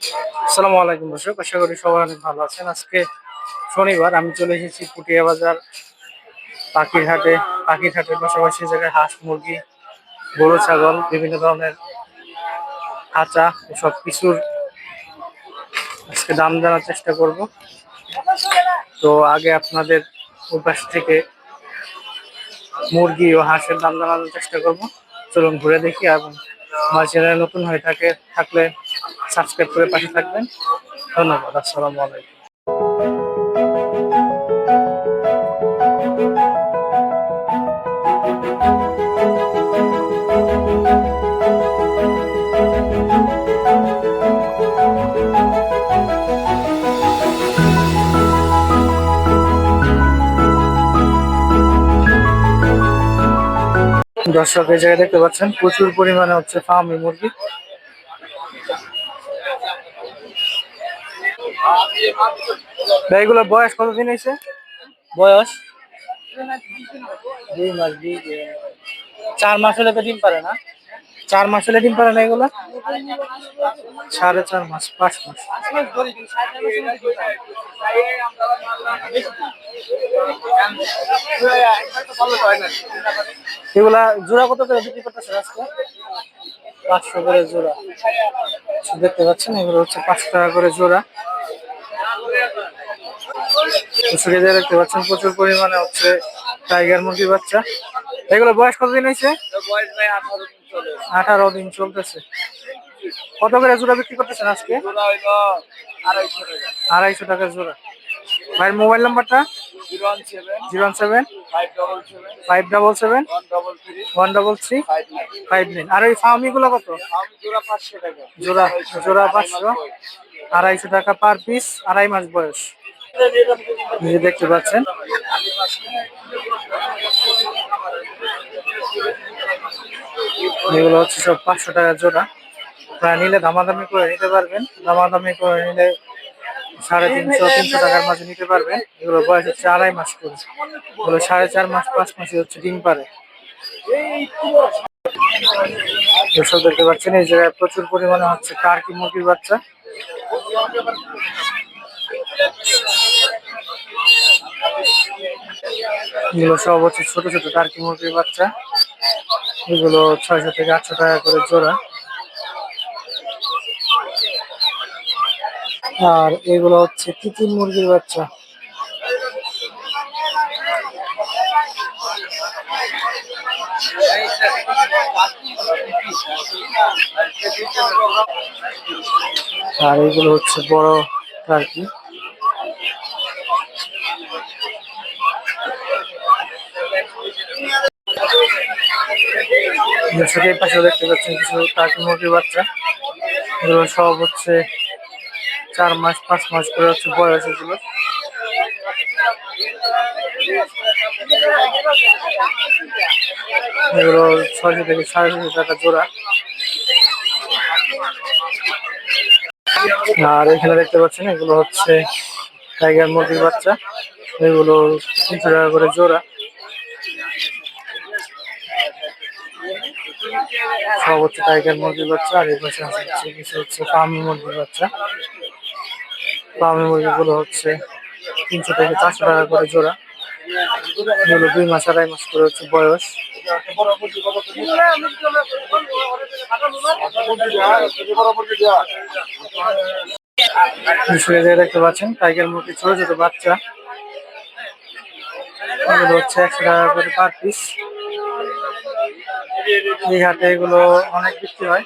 আসসালামু আলাইকুম দর্শক, আশা করি সবাই অনেক ভালো আছেন। আজকে শনিবার, আমি চলে এসেছি পুটিয়া বাজার পাখির হাটে পাখির হাটের পাশাপাশি জায়গায় হাঁস, মুরগি, গরু, ছাগল, বিভিন্ন ধরনের খাঁচা সব কিছুর আজকে দাম জানার চেষ্টা করব। তো আগে আপনাদের উপাস থেকে মুরগি ও হাঁসের দাম জানানোর চেষ্টা করব। চলুন ঘুরে দেখি, এবং আমার চ্যানেল নতুন হয়ে থাকে, থাকলে সাবস্ক্রাইব করে পাশে থাকবেন। ধন্যবাদ, আসসালামু আলাইকুম। দর্শক, এই জায়গায় দেখতে পাচ্ছেন প্রচুর পরিমাণে হচ্ছে ফার্মি মুরগি। এগুলোর বয়স কতদিন হয়েছে? বয়স? দুই মাস দুই চার মাস হলে তো ডিম পারে না। চার মাস হলে ডিম পারে না এগুলো? সাড়ে চার মাস পাঁচ মাস। এগুলা জোড়া কত করে বিক্রি করতেছে আজকে? পাঁচশো করে জোড়া। দেখতে পাচ্ছেন এগুলো হচ্ছে পাঁচশো টাকা করে জোড়া। সুবিধা দেখতে পাচ্ছেন, প্রচুর পরিমাণে হচ্ছে টাইগার মুরগির বাচ্চা। এগুলো বয়স কতদিন হয়েছে? আঠারো দিন চলতেছে। কত করে জোড়া বিক্রি করতেছেন আজকে? আড়াইশো টাকা জোড়া। ভাইয়ের মোবাইল নাম্বারটা? Zero one seven five double seven one double three five nine আর ওই ফার্মি গুলো কত? জোড়া জোড়া পাঁচশো, আড়াইশো টাকা পার পিস আড়াই মাস বয়স। নিজে দেখতে পাচ্ছেন। এগুলো হচ্ছে সব পাঁচশো টাকা জোড়া। আপনারা নিলে দামাদামি করে নিতে পারবেন। দামাদামি করে নিলে সাড়ে তিনশো তিনশো টাকার মাঝে নিতে পারবেন। এগুলো বয়স হচ্ছে আড়াই মাস করে। এগুলো সাড়ে চার মাস, পাঁচ মাসে হচ্ছে ডিম পারে দর্শক দেখতে পাচ্ছেন, এই জায়গায় প্রচুর পরিমাণে হচ্ছে টার্কি মুরগির বাচ্চা। এগুলো সব হচ্ছে ছোট ছোট টার্কি মুরগির বাচ্চা। এগুলো ছয়শো থেকে আটশো টাকা করে জোড়া। আর এগুলো হচ্ছে তিতির মুরগির বাচ্চা। আর এগুলো হচ্ছে বড় টার্কি দর্শকের পাশে দেখতে পাচ্ছেন কিছু টার্কি মুরগির বাচ্চা। এগুলো সব হচ্ছে চার মাস, পাঁচ মাস করে হচ্ছে বয়স এগুলো। এগুলো ছয়শো থেকে সাড়ে ছশো টাকা জোড়া। আর এখানে দেখতে পাচ্ছেন এগুলো হচ্ছে টাইগার মুরগির বাচ্চা। এগুলো তিনশো টাকা করে জোড়া। সব টাইগার মুরগির বাচ্চা আর এই পাশে হচ্ছে কিছু হচ্ছে ফার্মি মুরগির বাচ্চা। ফার্মি মুরগিগুলো হচ্ছে তিনশো থেকে চারশো টাকা করে জোড়া। এগুলো দুই মাস, আড়াই মাস করে হচ্ছে বয়স। দেখতে পাচ্ছেন, টাইগার মুরগি ছোট ছোট বাচ্চা। হচ্ছে একশো টাকা করে পার পিস এই এগুলো অনেক বিক্রি হয়।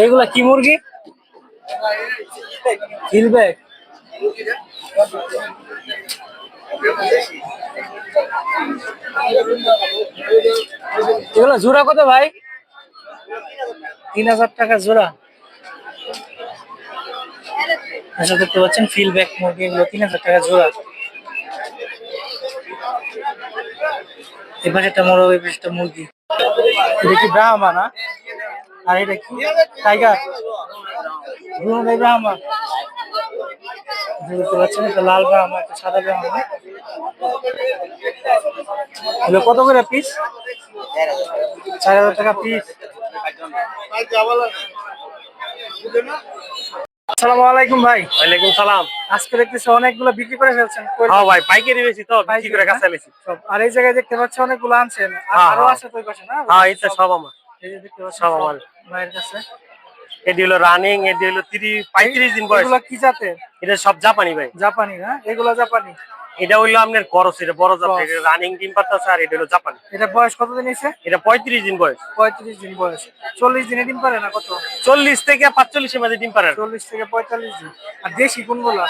এইগুলা কি মুরগি? এগুলো জোড়া কত ভাই? তিন হাজার টাকা জোড়া। আচ্ছা দেখতে পাচ্ছেন ফিল ব্যাক মুরগি, এগুলো তিন হাজার টাকা জোড়া। এই একটা মোরগ, এই একটা মুরগি। এটা কি ব্রাহ্মা না? আর এটা কি? টাইগার? ব্রুন ব্রাহ্মা দেখতে পাচ্ছেন এটা লাল ব্রাহ্মা একটা সাদা ব্রাহ্মা এগুলো কত করে পিস চার হাজার টাকা পিস আসসালামু আলাইকুম ভাই। ওয়ালাইকুম সালাম। আজকে দেখতেছি অনেকগুলো বিক্রি করে ফেলছেন। হ্যাঁ ভাই পাইকারি বেশি তো বিক্রি করে কাঁচা বেশি। সব। আর এই জায়গায় দেখতে পাচ্ছি অনেকগুলো আনছেন। আর হ্যাঁ, আরও হ্যাঁ। আছে তো পাশে না? হ্যাঁ এটা সব আমার। এই যে দেখতে পাচ্ছি সব আমার। ভাইয়ের কাছে। এটি হলো রানিং এটি হলো তিরিশ পঁয়ত্রিশ দিন বয়স। এগুলো কি জাতের? এটা সব জাপানি ভাই। জাপানি না? এগুলো জাপানি। এটা হইল আপনার করস এটা বড় জাত Cross। রানিং ডিম পাতা আর এটা হলো জাপানি। এটা বয়স কতদিন হয়েছে এটা পঁয়ত্রিশ দিন বয়স। পঁয়ত্রিশ দিন বয়স। চল্লিশ দিনে ডিম পারে না কত? চল্লিশ থেকে পাঁচচল্লিশের মধ্যে ডিম পারে। চল্লিশ থেকে পঁয়তাল্লিশ দিন। আর দেশি কোনগুলো?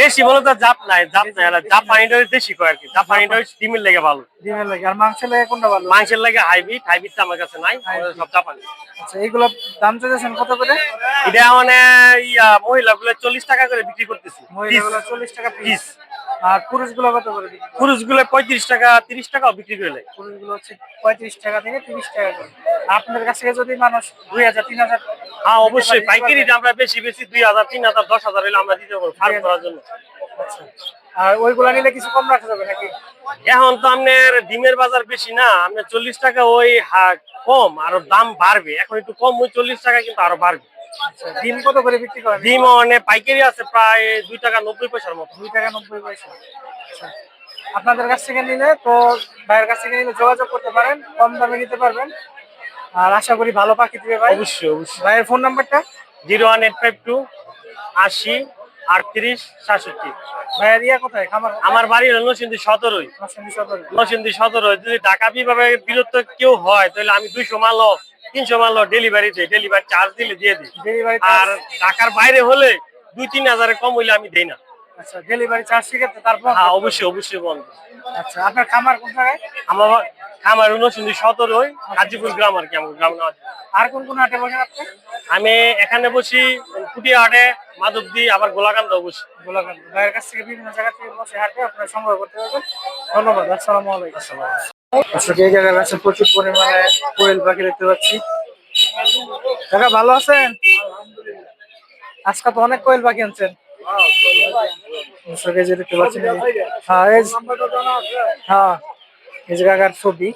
দেশি বলো তো জাপ নাই জাপ নাই আর জাপানিটা হচ্ছে দেশি কয় আর কি। জাপানিটা হচ্ছে ডিমের লেগে ভালো। ডিমের লাগে। আর মাংসের লাগে কোনটা ভালো? মাংসের লাগে হাইব্রিড হাইব্রিডটা আমার কাছে নাই সব জাপানি। আচ্ছা এগুলো দাম চাইছেন কত করে? এটা মানে ইয়া মহিলা গুলো চল্লিশ টাকা করে বিক্রি করতেছি মহিলাগুলো চল্লিশ টাকা পিস। পিস। আর পুরুষগুলো কত করে বিক্রি করেন? পুরুষগুলো পঁয়ত্রিশ টাকা তিরিশ টাকাও বিক্রি করে নেয়। পুরুষগুলো হচ্ছে পঁয়ত্রিশ টাকা থেকে তিরিশ টাকা করে। আপনার কাছ থেকে যদি মানুষ দুই হাজার তিন হাজার হ্যাঁ অবশ্যই। পাইকারি আমরা বেশি বেশি দুই হাজার তিন হাজার দশ হাজার হলে আমরা দিতে পারব ফার্ম করার জন্য। আচ্ছা। আর ওইগুলা নিলে কিছু কম রাখা যাবে নাকি? এখন তো আপনার ডিমের বাজার বেশি না আপনার চল্লিশ টাকা ওই কম আরও দাম বাড়বে। এখন একটু কম ওই চল্লিশ টাকা কিন্তু আরও বাড়বে। ডিম কত করে বিক্রি করেন? ডিম মানে পাইকারি আছে প্রায় দুই টাকা নব্বই পয়সার মতো। দুই টাকা নব্বই পয়সা। আচ্ছা। আপনাদের কাছ থেকে নিলে তো ভাইয়ের কাছ থেকে নিলে যোগাযোগ করতে পারেন কম দামে নিতে পারবেন। আর আশা করি ভালো পাখি দিবে ভাই। অবশ্যই অবশ্যই। ভাইয়ের ফোন নাম্বারটা? Zero one eight five two আশি আটত্রিশ সাতষট্টি। ভাইয়ার ইয়া কোথায়? খামার আমার বাড়ি হলো নরসিংদী সতেরোই নসিন্দি সদর নরসিংদী সতেরো যদি ঢাকা বিভাগে বিরত কেউ হয় তাহলে আমি দুইশো মাল তিনশো মাল ডেলিভারি দিই। ডেলিভারি চার্জ দিলে দিয়ে দিই। আর ঢাকার বাইরে হলে দুই তিন হাজারের কম হইলে আমি দেই না। আচ্ছা ডেলিভারি চার্জ শিখেছে তারপর? হ্যাঁ অবশ্যই অবশ্যই বন্ধ আচ্ছা আপনার খামার কোন জায়গায়? আমার আমার নরসিংদী সতেরোই গাজীপুর গ্রাম আর কি আমার গ্রাম নাম আর কোন কোন হাটে বসেন আপনি? আমি এখানে বসি কুটিয়া হাটে মাধবদি আবার গোলাকান্ত বসি। গোলাঘাট ভাইয়ের কাছ থেকে বিভিন্ন জায়গা থেকে বসে হাটে আপনারা সংগ্রহ করতে পারবেন। ধন্যবাদ আসসালামু আলাইকুম। আচ্ছা এই জায়গায় আছে প্রচুর পরিমাণে কোয়েল পাখি দেখতে পাচ্ছি। কাকা ভালো আছেন? আজকে তো অনেক কোয়েল পাখি আনছেন। দর্শক হ্যাঁ হ্যাঁ ছবি।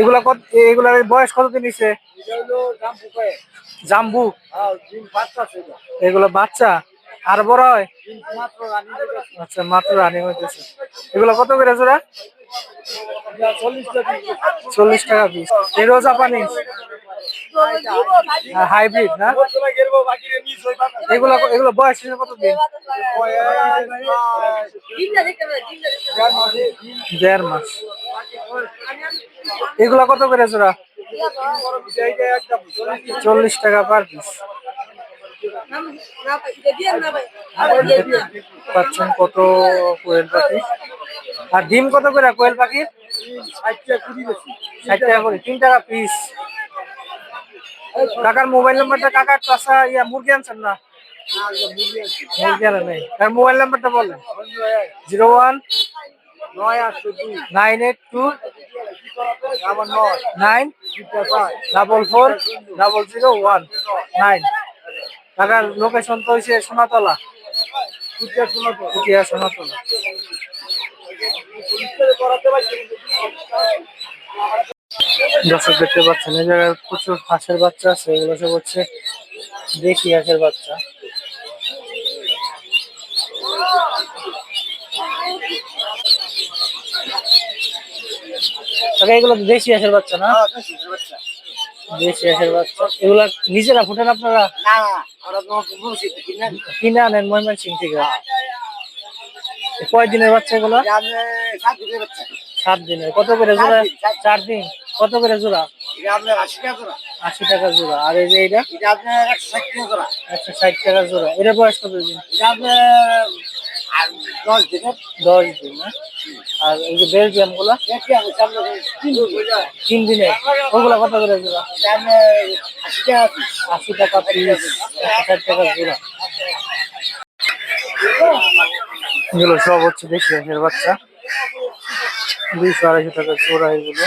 এগুলা কত, এগুলার বয়স কতদিন নিছে জাম্বু। এগুলো বাচ্চা? আর বড় হয়? আচ্ছা মাত্র রানিং হইতেছে। এগুলো কত করে জোড়া? চল্লিশ টাকা পিস। এরও জাপানি হাইব্রিড না? এগুলো এগুলো বয়স কত দিন? দেড় মাস। এগুলো কত করে জোড়া? চল্লিশ টাকা পার পিস পাচ্ছেন কত কোয়েল পাখি? আর ডিম কত করে কোয়েল পাখি ষাট টাকা করে। তিন টাকা পিস কাকার মোবাইল নাম্বারটা কাকার চাষা ইয়া, মুরগি আনছেন না? মুরগি আনা নেই। তার মোবাইল নাম্বারটা বলেন। Zero one nine eight two nine double four double zero one nine. কাকার লোকেশন তো হয়েছে সোনাতলা। পুটিয়া সোনাতলা। দর্শক দেখতে পাচ্ছেন এই জায়গায় প্রচুর হাঁসের বাচ্চা আছে এগুলো সব হচ্ছে দেশি হাঁসের বাচ্চা। কাকা, এগুলো দেশি হাঁসের বাচ্চা না? দেশি হাঁসের বাচ্চা। এগুলা নিজেরা ফুটেন আপনারা? কিনে আনেন থেকে। বাচ্চা এগুলো? সাত দিনের কত করে জোড়া? চার দিন কত করে জোড়া? আশি টাকা জোড়া। আর এই যে এটা একশো ষাট টাকা জোড়া। এটা বয়স কত দিন? দশ দিন না? আর এই যে বেলজিয়ামগুলা তিন দিনে। ওগুলা কত করে জোড়া? আশি টাকা পিস একশো ষাট টাকা জোড়া। এগুলো সব হচ্ছে দেশি বাচ্চা। দুইশো আড়াইশো টাকা চোরা এগুলো।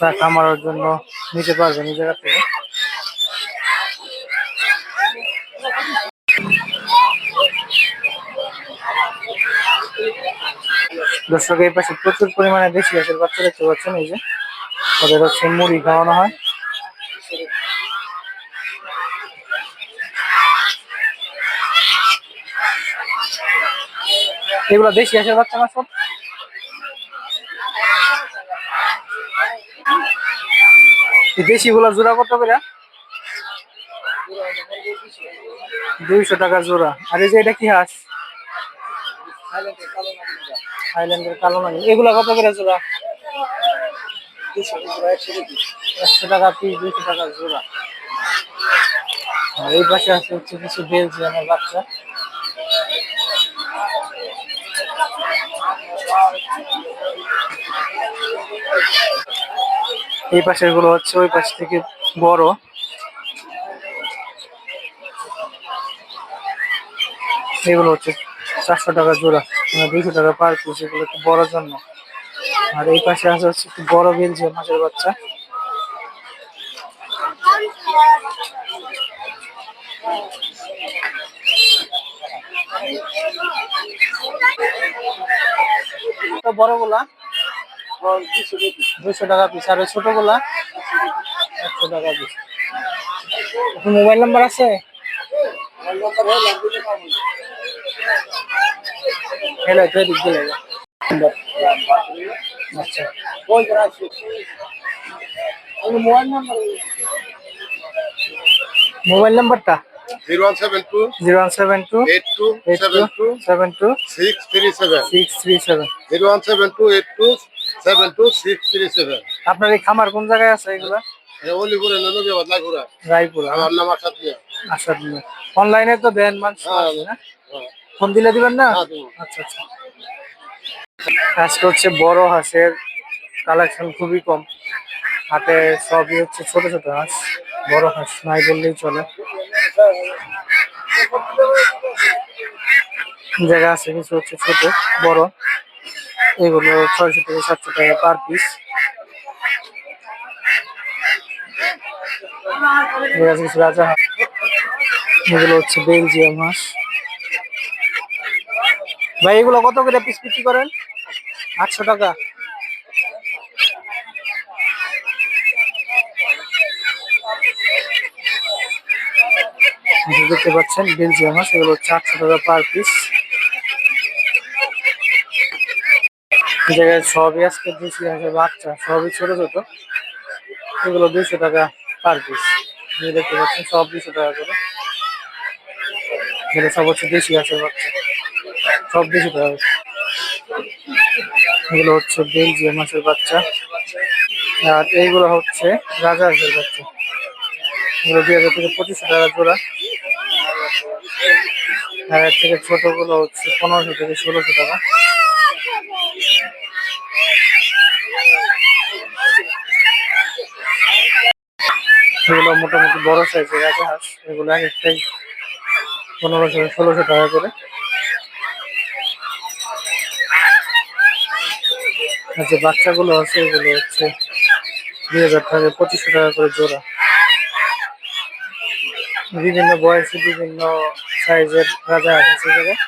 টাকা মারার জন্য নিতে পারবেন এই জায়গা থেকে। দর্শক, এই পাশে প্রচুর পরিমাণে দেশি গাছের বাচ্চা দেখতে পাচ্ছেন এই যে। ওদের হচ্ছে মুড়ি খাওয়ানো হয়। এগুলো দেশি গাছের বাচ্চা না সব? এই দেশিগুলো জোড়া কত করে? দুইশো টাকা জোড়া। আর এই যে এটা কি হাঁস? থাইল্যান্ডের কালো নানি এগুলা কত করে জোড়া? একশো টাকা পিস দুইশো টাকা জোড়া। এই পাশে আছে হচ্ছে কিছু বেলজিয়ামের বাচ্চা। এই পাশেরগুলো হচ্ছে ওই পাশ থেকে বড়। এগুলো হচ্ছে চারশো টাকা জোড়া মানে দুইশো টাকা পার পিস এগুলো একটু বড় জন্য। আর এই পাশে আছে হচ্ছে একটু বড় বেলজিয়াম মাছের বাচ্চা। বড়গুলা দুইশো টাকা পিস আর ওই একশো টাকা পিস মোবাইল নাম্বার আছে? হ্যালো তো দিক দিলে। আচ্ছা। মোবাইল নাম্বারটা zero one seven two zero one seven two eight two seven two seven two six three seven six three seven. Zero one seven two eight two seven two six three seven আপনার এই খামার কোন জায়গায় আছে এগুলা? অলিপুরে নদী বদলা ঘোরা রায়পুর। আমার নাম আসাদ মিয়া। অনলাইনে তো দেন মানুষ হ্যাঁ, না? ফোন দিলে দিবেন না? হ্যাঁ। আচ্ছা আচ্ছা। আজকে হচ্ছে বড় হাঁসের কালেকশন খুবই কম। হাতে সবই হচ্ছে ছোট ছোট হাঁস। বড় হাঁস নাই বললেই চলে। জায়গা আছে কিছু হচ্ছে ছোট বড়। এগুলো ছয়শো থেকে সাতশো টাকা পার পিস এগুলো হচ্ছে বেলজিয়াম হাঁস। ভাই, এগুলো কত করে পিস বিক্রি করেন? আটশো টাকা। দেখতে পাচ্ছেন, বেলজিয়াম হাঁস, এগুলো হচ্ছে আটশো টাকা পার পিস জায়গায় সবই আজকে দেশি হাঁসের বাচ্চা, সবই ছোট ছোট। এগুলো দুইশো টাকা পার পিস দেখতে পাচ্ছেন, সব দুইশো টাকা করে। এগুলো সব হচ্ছে দেশি হাঁসের বাচ্চা। সব দেশি টাকা এগুলো হচ্ছে বেলজিয়াম মাছের বাচ্চা। আর এইগুলো হচ্ছে রাজা হাঁসের বাচ্চা। এগুলো দুই হাজার থেকে পঁচিশশো টাকা জোড়া। আর থেকে ছোটগুলো হচ্ছে পনেরোশো থেকে ষোলোশো টাকা। এগুলো মোটামুটি বড় সাইজের রাজা হাঁস এগুলো এক একটাই পনেরোশো, ষোলোশো টাকা করে। আর যে বাচ্চাগুলো আছে, এগুলো হচ্ছে দুই হাজার টাকা, পঁচিশশো টাকা করে জোড়া। বিভিন্ন বয়সে বিভিন্ন সাইজের রাজা আছে সে জায়গায়